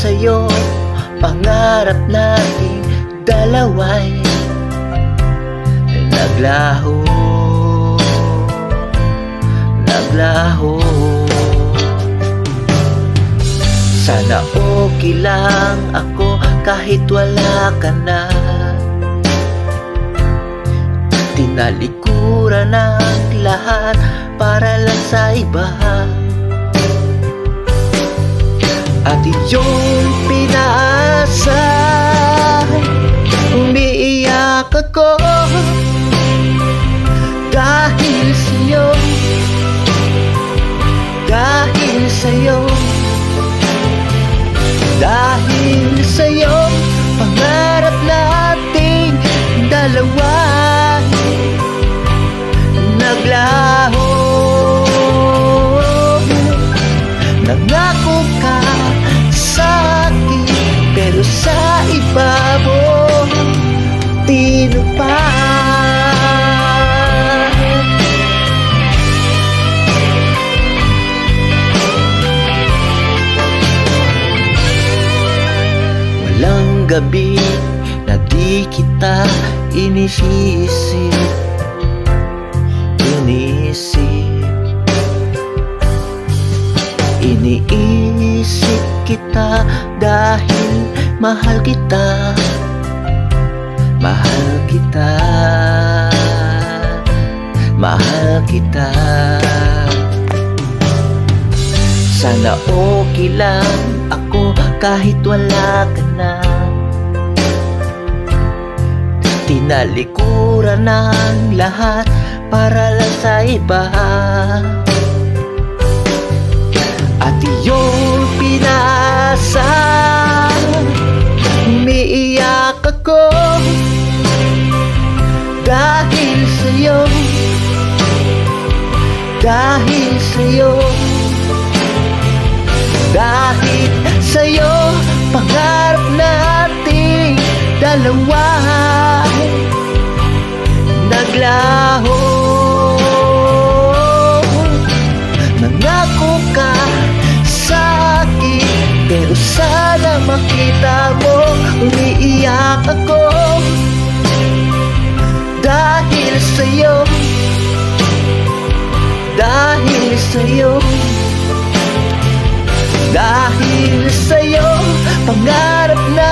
sa'yo Pangarap nating dalaway. Naglaho Naglaho. Sana okay lang ako kahit wala ka na. Tinalikuran ang lahat para lang sa iba At iyong pinaasa Umiiyak ako Pero sa iba mo Tinupad Walang gabi na di kita inisisip Inisip. Iniisip kita dahil mahal kita. Mahal kita. Mahal kita. Sana okay lang ako kahit wala ka na. Tinalikuran ng lahat para lang sa iba Dahil sa'yo. Dahil sa'yo Pangarap nating dalawa. Naglaho. Nangako ka sa akin Pero sana makita mo Umiiyak ako sa'yo. Dahil sa'yo Pangarap natin